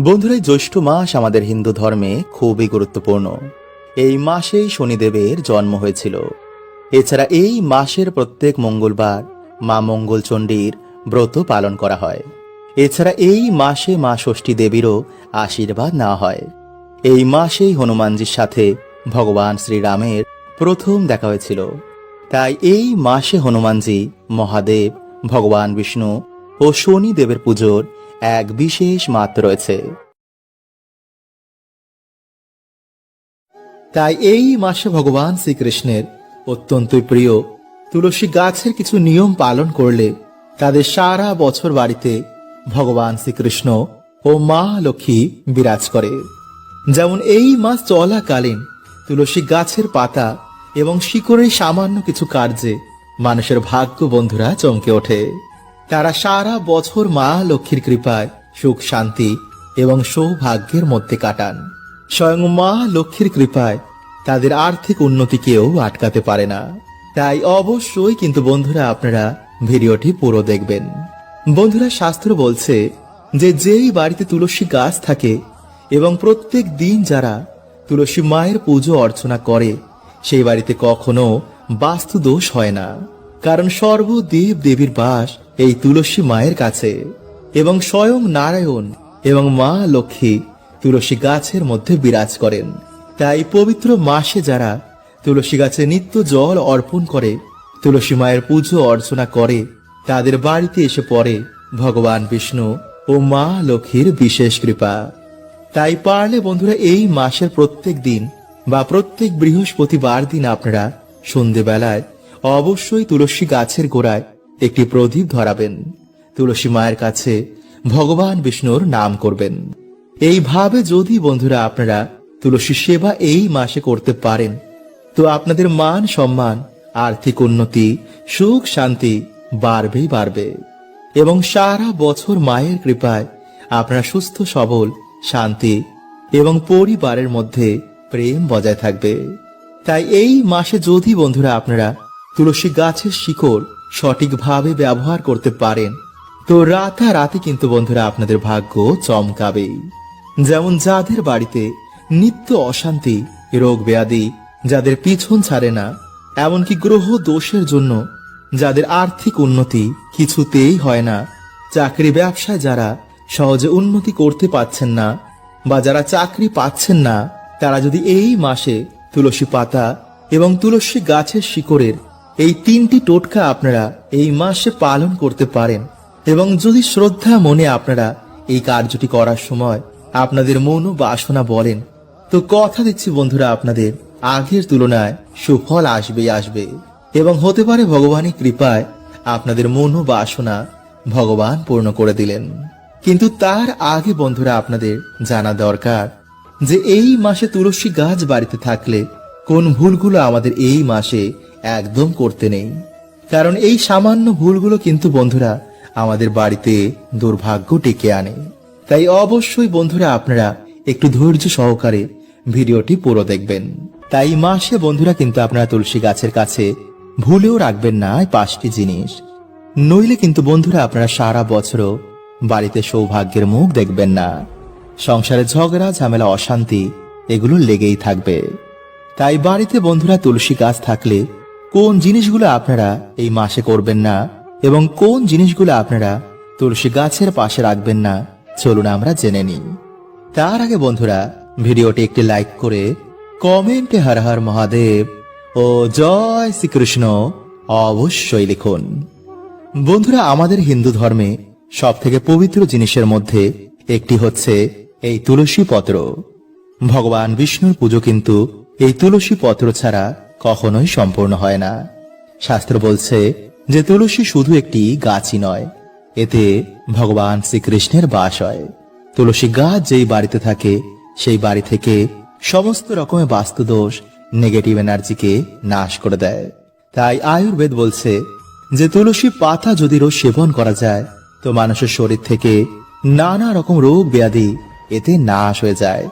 বন্ধুরা জ্যৈষ্ঠ মাস আমাদের হিন্দু ধর্মে খুবই গুরুত্বপূর্ণ। এই মাসেই শনিদেবের জন্ম হয়েছিল। এছাড়া এই মাসের প্রত্যেক মঙ্গলবার মা মঙ্গলচণ্ডীর ব্রত পালন করা হয়। এছাড়া এই মাসে মা ষষ্ঠী দেবীরও আশীর্বাদ নেওয়া হয়। এই মাসেই হনুমানজির সাথে ভগবান শ্রীরামের প্রথম দেখা হয়েছিল। তাই এই মাসে হনুমানজি, মহাদেব, ভগবান বিষ্ণু ও শনি দেবের পুজোর এক বিশেষ মাত রয়েছে। তাই এই মাসে ভগবান শ্রীকৃষ্ণের অত্যন্তই প্রিয় তুলসী গাছের কিছু নিয়ম পালন করলে তাদের সারা বছর বাড়িতে ভগবান শ্রীকৃষ্ণ ও মা লক্ষ্মী বিরাজ করে। যেমন এই মাস চলাকালীন তুলসী গাছের পাতা এবং শিকড়ের সামান্য কিছু কার্যে মানুষের ভাগ্য বন্ধুরা চমকে ওঠে। তারা সারা বছর মা লক্ষ্মীর কৃপায় সুখ, শান্তি এবং সৌভাগ্যের মধ্যে কাটান। স্বয়ং মা লক্ষ্মীর কৃপায় তাদের আর্থিক উন্নতি কেউ আটকাতে পারে না। তাই অবশ্যই কিন্তু বন্ধুরা আপনারা ভিডিওটি পুরো দেখবেন। বন্ধুরা, শাস্ত্র বলছে যে যেই বাড়িতে তুলসী গাছ থাকে এবং প্রত্যেক দিন যারা তুলসী মায়ের পুজো অর্চনা করে, সেই বাড়িতে কখনো বাস্তু দোষ হয় না। কারণ সর্বদেব দেবীর বাস এই তুলসী মায়ের কাছে এবং স্বয়ং নারায়ণ এবং মা লক্ষ্মী তুলসী গাছের মধ্যে বিরাজ করেন। তাই পবিত্র মাসে যারা তুলসী গাছে নিত্য জল অর্পণ করে, তুলসী মায়ের পুজো অর্চনা করে, তাদের বাড়িতে এসে পড়ে ভগবান বিষ্ণু ও মা লক্ষ্মীর বিশেষ কৃপা। তাই পারলে বন্ধুরা এই মাসের প্রত্যেক দিন বা প্রত্যেক বৃহস্পতিবার দিন আপনারা সন্ধেবেলায় অবশ্যই তুলসী গাছের গোড়ায় একটি প্রদীপ ধরাবেন। তুলসী মায়ের কাছে ভগবান বিষ্ণুর নাম করবেন। এইভাবে যদি বন্ধুরা আপনারা তুলসী সেবা এই মাসে করতে পারেন, তো আপনাদের মান সম্মান, আর্থিক উন্নতি, সুখ শান্তি বাড়বেই বাড়বে। এবং সারা বছর মায়ের কৃপায় আপনারা সুস্থ, সবল, শান্তি এবং পরিবারের মধ্যে প্রেম বজায় থাকবে। তাই এই মাসে যদি বন্ধুরা আপনারা তুলসী গাছের শিকড় সঠিকভাবে ব্যবহার করতে পারেন। তো রাতারাতি কিন্তু বন্ধুরা আপনাদের ভাগ্য চমকাবেই যেমন যাদের বাড়িতে নিত্য অশান্তি, রোগ ব্যাধি, যাদের পিছন ছাড়ে না, এমনকি গ্রহ দোষের জন্য যাদের আর্থিক উন্নতি কিছুতেই হয় না, চাকরি ব্যবসায় যারা সহজে উন্নতি করতে পাচ্ছেন না বা যারা চাকরি পাচ্ছেন না, তারা যদি এই মাসে তুলসী পাতা এবং তুলসী গাছের শিকড়ের এই তিনটি টোটকা আপনারা এই মাসে পালন করতে পারেন। এবং যদি শ্রদ্ধা মনে আপনারা এই কার্যটি করার সময় আপনাদের মন ও বাসনা বলেন, তো কথা দিচ্ছি বন্ধুরা আপনাদের, আগের তুলনায় সুফল আসবেই আসবে। এবং হতে পারে ভগবানের কৃপায় আপনাদের মন ও বাসনা ভগবান পূর্ণ করে দিলেন। কিন্তু তার আগে বন্ধুরা আপনাদের জানা দরকার যে এই মাসে তুলসী গাছ বাড়িতে থাকলে কোন ভুলগুলো আমাদের এই মাসে একদম করতে নেই। কারণ এই সামান্য ভুলগুলো কিন্তু বন্ধুরা আমাদের বাড়িতে দুর্ভাগ্য ডেকে আনে। তাই অবশ্যই বন্ধুরা আপনারা একটু ধৈর্য সহকারে ভিডিওটি পুরো দেখবেন। তাই মাসে বন্ধুরা কিন্তু আপনারা তুলসী গাছের কাছে ভুলেও রাখবেন না পাঁচটি জিনিস। নইলে কিন্তু বন্ধুরা আপনারা সারা বছরও বাড়িতে সৌভাগ্যের মুখ দেখবেন না। সংসারে ঝগড়া, ঝামেলা, অশান্তি, এগুলো লেগেই থাকবে। তাই বাড়িতে বন্ধুরা তুলসী গাছ থাকলে কোন জিনিসগুলো আপনারা এই মাসে করবেন না এবং কোন জিনিসগুলো আপনারা তুলসী গাছের পাশে রাখবেন না? চলুন আমরা জেনে নিই। তার আগে বন্ধুরা, ভিডিওটি একটি লাইক করে কমেন্টে হর হর মহাদেব ও জয় শ্রীকৃষ্ণ অবশ্যই লিখুন। বন্ধুরা, আমাদের হিন্দু ধর্মে সব থেকে পবিত্র জিনিসের মধ্যে একটি হচ্ছে এই তুলসী পত্র। ভগবান বিষ্ণুর পুজো কিন্তু এই তুলসী পত্র ছাড়া কখনোই সম্পূর্ণ হয় না। শাস্ত্র বলছে যে তুলসী শুধু একটি গাছই নয়, এতে ভগবান শ্রীকৃষ্ণের বাস হয়। তুলসী গাছ যেই বাড়িতে থাকে, সেই বাড়ি থেকে সমস্ত রকমের বাস্তুদোষ নেগেটিভ এনার্জিকে নাশ করে দেয়। তাই আয়ুর্বেদ বলছে যে তুলসী পাতা যদি রোজ সেবন করা যায়, তো মানুষের শরীর থেকে নানা রকম রোগ ব্যাধি এতে নাশ হয়ে যায়।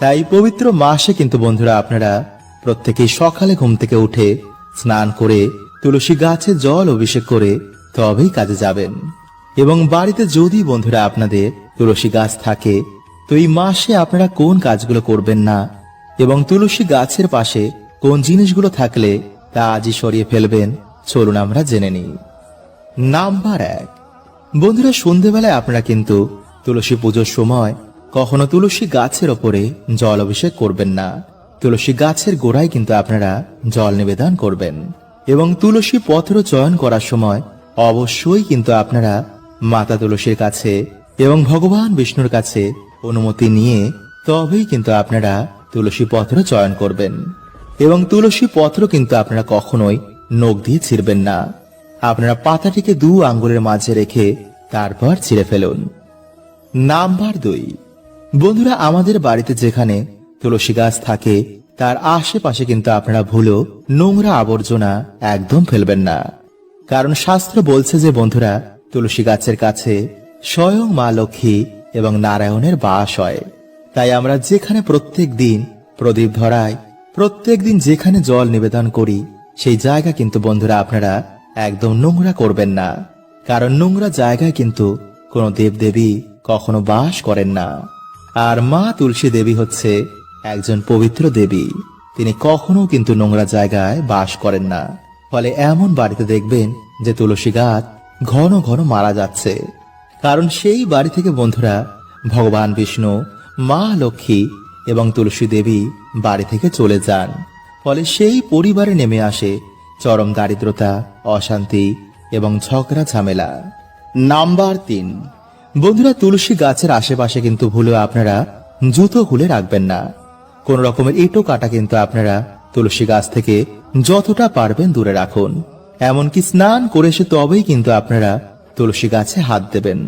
তাই পবিত্র মাসে কিন্তু বন্ধুরা আপনারা প্রত্যেকেই সকালে ঘুম থেকে উঠে স্নান করে তুলসী গাছে জল অভিষেক করে তবেই কাজে যাবেন। এবং বাড়িতে যদি বন্ধুরা আপনাদের তুলসী গাছ থাকে, তো এই মাসে আপনারা কোন কাজগুলো করবেন না? এবং তুলসী গাছের পাশে কোন জিনিসগুলো থাকলে তা আজই সরিয়ে ফেলবেন, চলুন আমরা জেনে নিই। নাম্বার এক। বন্ধুরা, সন্ধেবেলায় আপনারা কিন্তু তুলসী পুজোর সময় কখনো তুলসী গাছের ওপরে জল অভিষেক করবেন না। তুলসী গাছের গোড়ায় কিন্তু আপনারা জল নিবেদন করবেন। এবং তুলসী পত্র চয়ন করার সময় অবশ্যই কিন্তু আপনারা মাতা তুলসীর কাছে এবং ভগবান বিষ্ণুর কাছে অনুমতি নিয়ে তবেই কিন্তু আপনারা তুলসী পত্র চয়ন করবেন। এবং তুলসী পত্র কিন্তু আপনারা কখনোই নখ দিয়ে ছিঁড়বেন না। আপনারা পাতাটিকে দু আঙ্গুলের মাঝে রেখে তারপর ছিঁড়ে ফেলুন। নাম্বার দুই। বন্ধুরা, আমাদের বাড়িতে যেখানে তুলসী গাছ থাকে, তার আশেপাশে কিন্তু আপনারা ভুলো নোংরা আবর্জনা একদম ফেলবেন না। কারণ শাস্ত্র বলছে যে, বন্ধুরা, তুলসী গাছের কাছে স্বয়ং মা লক্ষ্মী এবং নারায়ণের বাস হয়। তাই আমরা যেখানে প্রত্যেক দিন প্রদীপ ধরাই, প্রত্যেক দিন যেখানে জল নিবেদন করি, সেই জায়গা কিন্তু, বন্ধুরা, আপনারা একদম নোংরা করবেন না। কারণ নোংরা জায়গায় কিন্তু কোনো দেবদেবী কখনো বাস করেন না। আর মা তুলসী দেবী হচ্ছে একজন পবিত্র দেবী। তিনি কখনো কিন্তু নোংরা জায়গায় বাস করেন না। ফলে এমন বাড়িতে দেখবেন যে তুলসী গাছ ঘন ঘন মারা যাচ্ছে। কারণ সেই বাড়ি থেকে বন্ধুরা ভগবান বিষ্ণু, মা লক্ষ্মী এবং তুলসী দেবী বাড়ি থেকে চলে যান। ফলে সেই পরিবারে নেমে আসে চরম দারিদ্রতা, অশান্তি এবং ঝগড়া ঝামেলা। নাম্বার তিন। বন্ধুরা, তুলসী গাছের আশেপাশে কিন্তু ভুলেও আপনারা জুতো খুলে রাখবেন না। কোন রকমের ইটো কাটা কিন্তু আপনারা তুলসী গাছ থেকে যতটা পারবেন দূরে রাখুন। এমনকি স্নান করে এসে তবেই কিন্তু আপনারা তুলসী গাছে হাত দেবেন।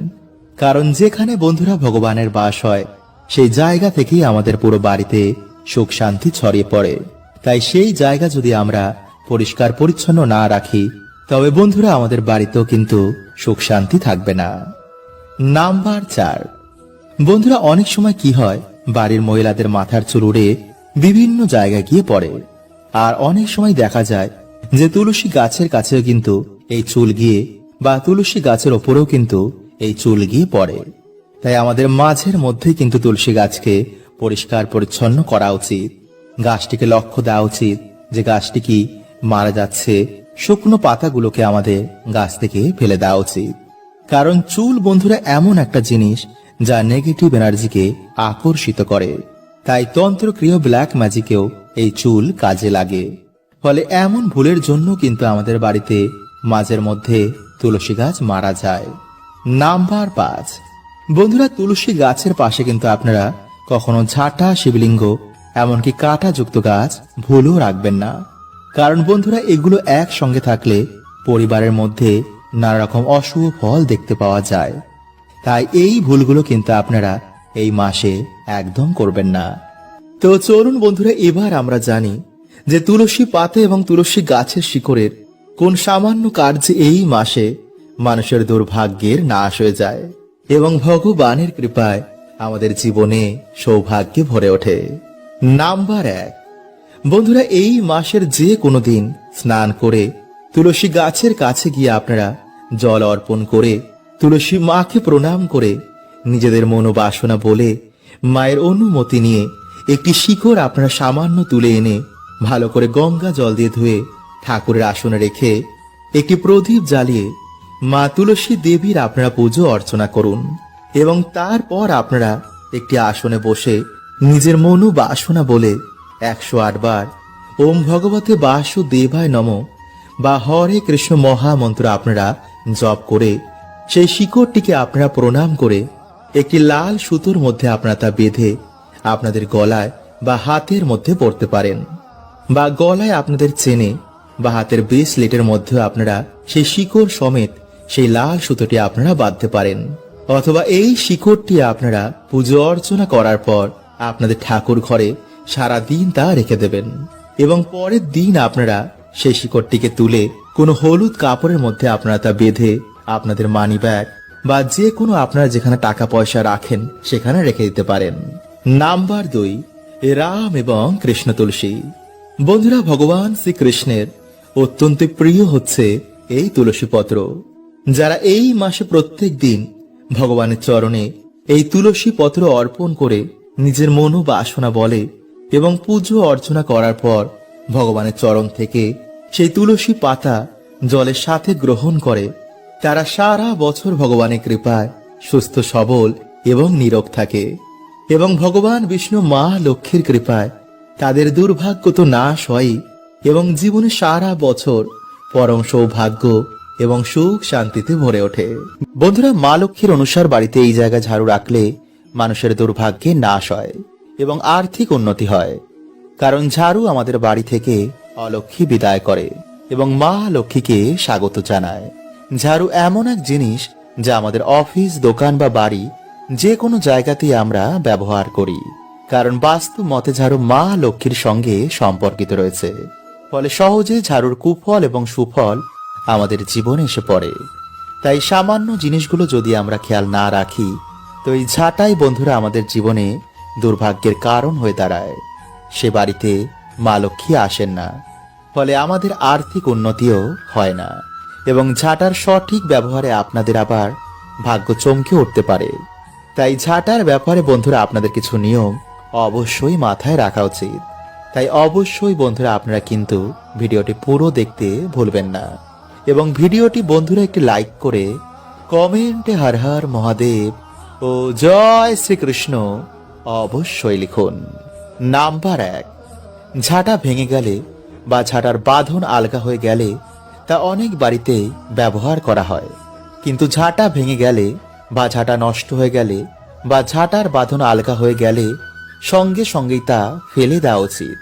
কারণ যেখানে বন্ধুরা ভগবানের বাস হয়, সেই জায়গা থেকেই আমাদের পুরো বাড়িতে সুখ শান্তি ছড়িয়ে পড়ে। তাই সেই জায়গা যদি আমরা পরিষ্কার পরিচ্ছন্ন না রাখি, তবে বন্ধুরা আমাদের বাড়িতেও কিন্তু সুখ শান্তি থাকবে না। নাম্বার চার। বন্ধুরা, অনেক সময় কি হয় বাড়ির মহিলাদের মাথার চুল উড়ে বিভিন্ন জায়গায় গিয়ে পড়ে। আর অনেক সময় দেখা যায় যে তুলসী গাছের কাছেও কিন্তু এই চুল গিয়ে বা তুলসী গাছের ওপরেও কিন্তু এই চুল গিয়ে পড়ে। তাই আমাদের মাঝের মধ্যেই কিন্তু তুলসী গাছকে পরিষ্কার পরিচ্ছন্ন করা উচিত। গাছটিকে লক্ষ্য দেওয়া উচিত যে গাছটি কি মারা যাচ্ছে। শুকনো পাতাগুলোকে আমাদের গাছ থেকে ফেলে দেওয়া উচিত। কারণ চুল বন্ধুরা এমন একটা জিনিস যা নেগেটিভ এনার্জিকে আকর্ষিত করে। তাই তন্ত্রক্রিয় ব্ল্যাক ম্যাজিকেও এই চুল কাজে লাগে। ফলে এমন ভুলের জন্য কিন্তু আমাদের বাড়িতে মাঝের মধ্যে তুলসী গাছ মারা যায়। নাম্বার পাঁচ। বন্ধুরা, তুলসী গাছের পাশে কিন্তু আপনারা কখনো ঝাঁটা, শিবলিঙ্গ, এমনকি কাঁটা যুক্ত গাছ ভুলও রাখবেন না। কারণ বন্ধুরা, এগুলো একসঙ্গে থাকলে পরিবারের মধ্যে নানা রকম অশুভ ফল দেখতে পাওয়া যায়। তাই এই ভুলগুলো কিন্তু আপনারা এই মাসে একদম করবেন না। তো চলুন বন্ধুরা, এবার আমরা জানি যে তুলসী পাতে এবং তুলসী গাছের শিকড়ের কোন সামান্য কার্যে এই মাসে মানুষের দুর্ভাগ্যের নাশ হয়ে যায় এবং ভগবানের কৃপায় আমাদের জীবনে সৌভাগ্যে ভরে ওঠে। নাম্বার এক, বন্ধুরা, এই মাসের যে কোনো দিন স্নান করে তুলসী গাছের কাছে গিয়ে আপনারা জল অর্পণ করে তুলসী মাকে প্রণাম করে নিজেদের মনোবাসনা বলে মায়ের অনুমতি নিয়ে একটি শিকড় আপনারা সামান্য তুলে এনে ভালো করে গঙ্গা জল দিয়ে ধুয়ে ঠাকুরের আসনে রেখে একটি প্রদীপ জ্বালিয়ে মা তুলসী দেবীর আপনারা পুজো অর্চনা করুন এবং তারপর আপনারা একটি আসনে বসে নিজের মনু বাসনা বলে একশো বার ওম ভগবতে বাসু দেবায় নম বা হরে কৃষ্ণ মহামন্ত্র আপনারা জপ করে সেই শিকড়টিকে আপনারা প্রণাম করে একটি লাল সুতোর মধ্যে আপনারা তা বেঁধে আপনাদের গলায় বা হাতের মধ্যে পড়তে পারেন বা গলায় আপনাদের চেনে বা হাতের ব্রেসলেটের মধ্যে আপনারা সেই শিকড় সমেত সেই লাল সুতোটি আপনারা বাঁধতে পারেন। অথবা এই শিকড়টি আপনারা পুজো অর্চনা করার পর আপনাদের ঠাকুর ঘরে সারা দিন তা রেখে দেবেন। এবং পরের দিন আপনারা সেই শিকড়টিকে তুলে কোনো হলুদ কাপড়ের মধ্যে আপনারা তা বেঁধে আপনাদের মানি ব্যাগ বা যে কোনো আপনারা যেখানে টাকা পয়সা রাখেন, সেখানে রেখে দিতে পারেন। নাম্বার দুই, রাম এবং কৃষ্ণ তুলসী। বন্ধুরা, ভগবান শ্রীকৃষ্ণের অত্যন্ত প্রিয় হচ্ছে এই তুলসী পত্র। যারা এই মাসে প্রত্যেক দিন ভগবানের চরণে এই তুলসী পত্র অর্পণ করে নিজের মনো বাসনা বলে এবং পুজো অর্চনা করার পর ভগবানের চরণ থেকে সেই তুলসী পাতা জলের সাথে গ্রহণ করে তারা সারা বছর ভগবানের কৃপায় সুস্থ, সবল এবং নীরব থাকে এবং ভগবান বিষ্ণু মা লক্ষ্মীর কৃপায় তাদের দুর্ভাগ্য তো নাশ হয় এবং জীবনে সারা বছর পরম সৌভাগ্য এবং সুখ শান্তিতে ভরে ওঠে। বন্ধুরা, মা লক্ষ্মীর অনুসার বাড়িতে এই জায়গা ঝাড়ু রাখলে মানুষের দুর্ভাগ্যে নাশ হয় এবং আর্থিক উন্নতি হয়। কারণ ঝাড়ু আমাদের বাড়ি থেকে অলক্ষ্মী বিদায় করে এবং মা লক্ষ্মীকে স্বাগত জানায়। ঝাড়ু এমন এক জিনিস যা আমাদের অফিস, দোকান বা বাড়ি যে কোনো জায়গাতেই আমরা ব্যবহার করি। কারণ বাস্তু মতে ঝাড়ু মা লক্ষ্মীর সঙ্গে সম্পর্কিত রয়েছে। ফলে সহজে ঝাড়ুর কুফল এবং সুফল আমাদের জীবনে এসে পড়ে। তাই সামান্য জিনিসগুলো যদি আমরা খেয়াল না রাখি, তো এই ঝাঁটাই বন্ধুরা আমাদের জীবনে দুর্ভাগ্যের কারণ হয়ে দাঁড়ায়। সে বাড়িতে মা লক্ষ্মী আসেন না। ফলে আমাদের আর্থিক উন্নতিও হয় না। এবং ঝাঁটার সঠিক ব্যবহারে আপনাদের আবার ভাগ্য চমকে উঠতে পারে। তাই ঝাঁটার ব্যাপারে বন্ধুরা আপনাদের কিছু নিয়ম অবশ্যই মাথায় রাখা উচিত। তাই অবশ্যই বন্ধুরা আপনারা কিন্তু ভিডিওটি পুরো দেখতে ভুলবেন না। এবং ভিডিওটি বন্ধুরা একটি লাইক করে কমেন্টে হর হর মহাদেব ও জয় শ্রীকৃষ্ণ অবশ্যই লিখুন। নাম্বার এক, ঝাঁটা ভেঙে গেলে বা ঝাঁটার বাঁধন আলগা হয়ে গেলে তা অনেক বাড়িতে ব্যবহার করা হয়। কিন্তু ঝাঁটা ভেঙে গেলে বা ঝাঁটা নষ্ট হয়ে গেলে বা ঝাঁটার বাঁধন আলগা হয়ে গেলে সঙ্গে সঙ্গেই তা ফেলে দেওয়া উচিত।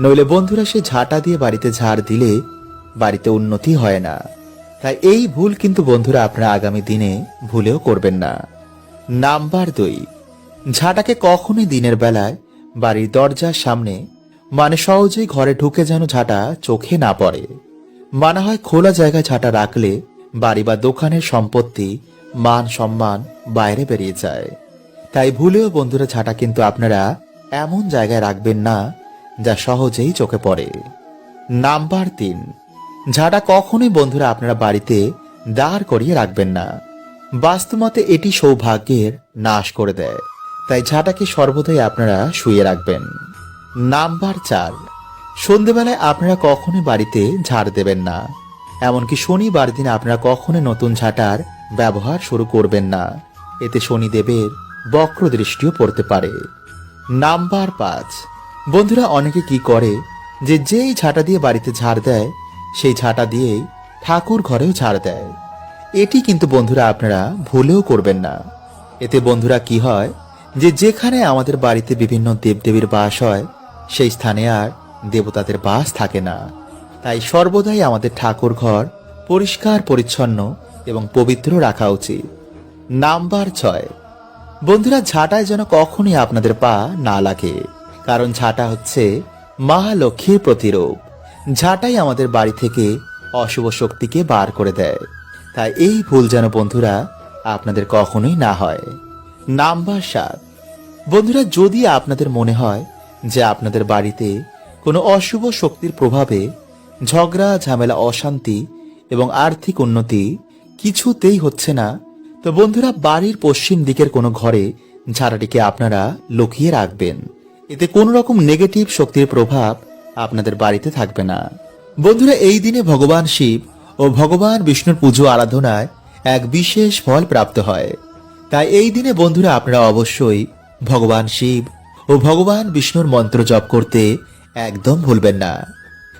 নইলে বন্ধুরা সে ঝাঁটা দিয়ে বাড়িতে ঝাড় দিলে বাড়িতে উন্নতি হয় না। তাই এই ভুল কিন্তু বন্ধুরা আপনারা আগামী দিনে ভুলেও করবেন না। নাম্বার দুই, ঝাঁটাকে কখনই দিনের বেলায় বাড়ির দরজার সামনে মানে সহজেই ঘরে ঢুকে যেন ঝাঁটা চোখে না পড়ে। মানা হয় খোলা জায়গায় ঝাঁটা রাখলে বাড়ি বা দোকানের সম্পত্তি মান সম্মান বাইরে বেরিয়ে যায়। তাই ভুলেও বন্ধুরা ঝাঁটা কিন্তু আপনারা এমন জায়গায় রাখবেন না যা সহজেই চোখে পড়ে। নাম্বার তিন, ঝাঁটা কখনোই বন্ধুরা আপনারা বাড়িতে দাঁড় করিয়ে রাখবেন না। বাস্তুমতে এটি সৌভাগ্যের নাশ করে দেয়। তাই ঝাঁটাকে সর্বদাই আপনারা শুয়ে রাখবেন। নাম্বার চার সন্ধেবেলায় আপনারা কখনোই বাড়িতে ঝাড় দেবেন না। এমনকি শনিবার দিন আপনারা কখনোই নতুন ঝাঁটার ব্যবহার শুরু করবেন না। এতে শনিদেবের বক্র দৃষ্টিও পড়তে পারে। নাম্বার পাঁচ। বন্ধুরা, অনেকে কি করে যে যেই ঝাঁটা দিয়ে বাড়িতে ঝাড় দেয়, সেই ঝাঁটা দিয়েই ঠাকুর ঘরেও ঝাড় দেয়। এটি কিন্তু বন্ধুরা আপনারা ভুলেও করবেন না। এতে বন্ধুরা কি হয় যে যেখানে আমাদের বাড়িতে বিভিন্ন দেবদেবীর বাস হয়, সেই স্থানে আর দেবতাদের বাস থাকে না। তাই সর্বদাই আমাদের ঠাকুর ঘর পরিষ্কার, পরিচ্ছন্ন এবং পবিত্র রাখা উচিত। নাম্বার ছয়। বন্ধুরা, ঝাঁটায় যেন কখনই আপনাদের পা না লাগে। কারণ ঝাঁটা হচ্ছে মা লক্ষ্মীর প্রতিরূপ। ঝাঁটাই আমাদের বাড়ি থেকে অশুভ শক্তিকে বার করে দেয়। তাই এই ভুল যেন বন্ধুরা আপনাদের কখনোই না হয়। নাম্বার সাত। বন্ধুরা, যদি আপনাদের মনে হয় যে আপনাদের বাড়িতে কোনো অশুভ শক্তির প্রভাবে ঝগড়া, ঝামেলা, অশান্তি এবং আর্থিক উন্নতি কিছুতেই হচ্ছে না। তো বন্ধুরা, বাড়ির পশ্চিম দিকের কোনো ঘরে ঝাড়াটিকে আপনারা লুকিয়ে রাখবেন। এতে কোনো রকম নেগেটিভ শক্তির প্রভাব আপনাদের বাড়িতে থাকবে না। বন্ধুরা, এই দিনে ভগবান শিব ও ভগবান বিষ্ণুর পুজো আরাধনায় এক বিশেষ ফল প্রাপ্ত হয়। তাই এই দিনে বন্ধুরা, আপনারা অবশ্যই ভগবান শিব ও ভগবান বিষ্ণুর মন্ত্র জপ করতে একদম ভুলবেন না।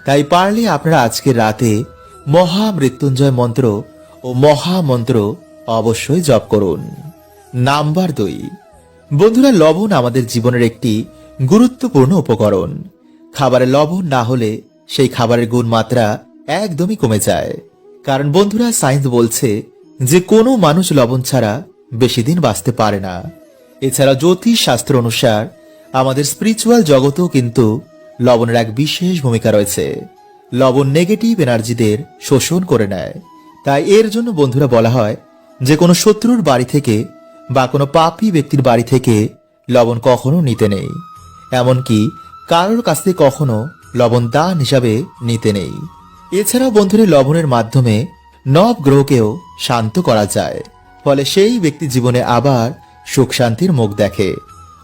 তাই পারলে আপনারা আজকে রাতে মহা মৃত্যুঞ্জয় মন্ত্র ও মহা মন্ত্র অবশ্যই জপ করুন। নাম্বার দুই। বন্ধুরা, লবণ আমাদের জীবনের একটি গুরুত্বপূর্ণ উপকরণ। খাবারে লবণ না হলে সেই খাবারের গুণমাত্রা একদমই কমে যায়। কারণ বন্ধুরা, সায়েন্স বলছে যে কোনো মানুষ লবণ ছাড়া বেশি দিন বাঁচতে পারে না। এছাড়া জ্যোতিষ শাস্ত্র অনুসার আমাদের স্পিরিচুয়াল জগতেও কিন্তু লবণের এক বিশেষ ভূমিকা রয়েছে। লবণ নেগেটিভ এনার্জিদের শোষণ করে নেয়। তাই এর জন্য বন্ধুরা বলা হয়, যে কোনো শত্রুর বাড়ি থেকে বা কোনো পাপী ব্যক্তির বাড়ি থেকে লবণ কখনো নিতে নেই। এমনকি কারোর কাছ থেকে কখনো লবণ দান হিসাবে নিতে নেই। এছাড়াও বন্ধুরা, লবণের মাধ্যমে নব গ্রহকেও শান্ত করা যায়। ফলে সেই ব্যক্তি জীবনে আবার সুখ শান্তির মুখ দেখে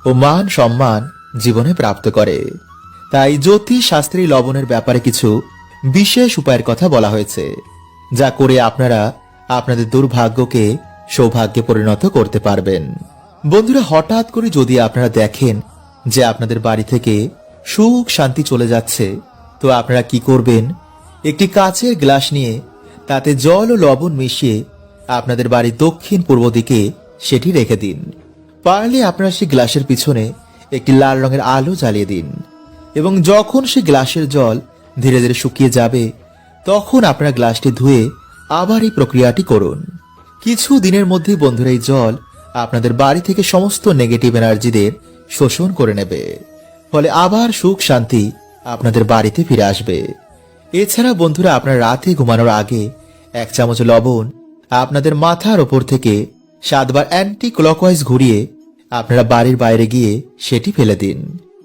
ও মান সম্মান জীবনে প্রাপ্ত করে। তাই জ্যোতিষ শাস্ত্রী লবণের ব্যাপারে কিছু বিশেষ উপায়ের কথা বলা হয়েছে, যা করে আপনারা আপনাদের দুর্ভাগ্যকে সৌভাগ্যে পরিণত করতে পারবেন। বন্ধুরা, হঠাৎ করে যদি আপনারা দেখেন যে আপনাদের বাড়ি থেকে সুখ শান্তি চলে যাচ্ছে, তো আপনারা কি করবেন? একটি কাচের গ্লাস নিয়ে তাতে জল ও লবণ মিশিয়ে আপনাদের বাড়ির দক্ষিণ পূর্ব দিকে সেটি রেখে দিন। পারলে আপনারা সেই গ্লাসের পিছনে একটি লাল রঙের আলো জ্বালিয়ে দিন। এবং যখন সে গ্লাসের জল ধীরে ধীরে শুকিয়ে যাবে, তখন আপনার গ্লাসটি ধুয়ে আবার এই প্রক্রিয়াটি করুন। কিছু দিনের মধ্যেই বন্ধুরা এই জল আপনাদের বাড়ি থেকে সমস্ত নেগেটিভ এনার্জিদের শোষণ করে নেবে। ফলে আবার সুখ শান্তি আপনাদের বাড়িতে ফিরে আসবে। এছাড়া বন্ধুরা, আপনার রাতে ঘুমানোর আগে এক চামচ লবণ আপনাদের মাথার ওপর থেকে সাতবার অ্যান্টি ক্লকওয়াইজ ঘুরিয়ে আপনারা বাড়ির বাইরে গিয়ে সেটি ফেলে দিন।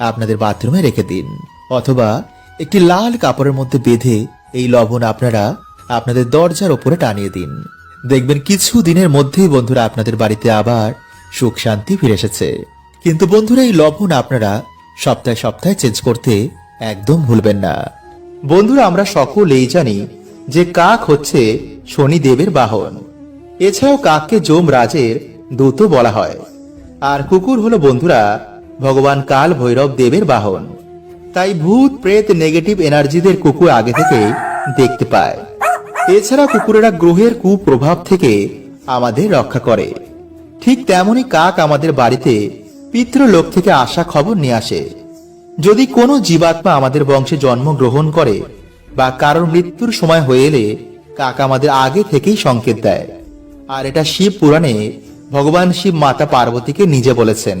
আপনাদের বাথরুমে রেখে দিন। অথবা একটি লাল কাপড়ের মধ্যে বেঁধে এই লবণ আপনারা আপনাদের দরজার ওপরে টানিয়ে দিন। দেখবেন কিছু দিনের মধ্যেই বন্ধুরা আপনাদের বাড়িতে আবার সুখ শান্তি ফিরে এসেছে। কিন্তু বন্ধুরা, এই লবণ আপনারা সপ্তাহে সপ্তাহে চেঞ্জ করতে একদম ভুলবেন না। বন্ধুরা, আমরা সকলেই জানি যে কাক হচ্ছে শনি দেবের বাহন। এছাড়াও কাককে যম রাজের দূত বলা হয়। আর কুকুর হলো বন্ধুরা ভগবান কাল ভৈরব দেবের বাহন। তাই ভূত, প্রেত, নেগেটিভ এনার্জিদের কুকুর আগে থেকে দেখতে পায়। এছাড়া কুকুরেরা গ্রহের কুপ্রভাব থেকে আমাদের রক্ষা করে। ঠিক তেমনই কাক আমাদের বাড়িতে পিতৃলোক থেকে আসা খবর নিয়ে আসে। যদি কোনো জীবাত্মা আমাদের বংশে জন্মগ্রহণ করে বা কারোর মৃত্যুর সময় হয়ে এলে কাক আমাদের আগে থেকেই সংকেত দেয়। আর এটা শিব পুরাণে ভগবান শিব মাতা পার্বতীকে নিজে বলেছেন।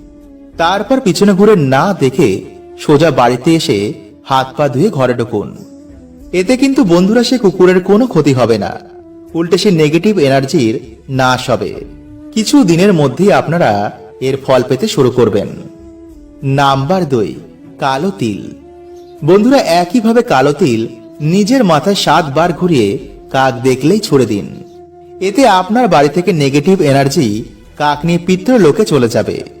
তারপর পিছনে ঘুরে না দেখে সোজা বাড়িতে এসে হাত পা ধুয়ে ঘরে ঢুকুন। এতে কিন্তু বন্ধুরা সে কুকুরের কোনো ক্ষতি হবে না। উল্টে সে নেগেটিভ এনার্জির নাশ হবে। কিছু দিনের মধ্যেই আপনারা এর ফল পেতে শুরু করবেন। নাম্বার দুই, কালো তিল। বন্ধুরা একইভাবে কালো তিল নিজের মাথায় সাতবার ঘুরিয়ে কাক দেখলেই ছুড়ে দিন। এতে আপনার বাড়ি থেকে নেগেটিভ এনার্জি কাক নিয়ে পিত্র পিতৃলোকে চলে যাবে।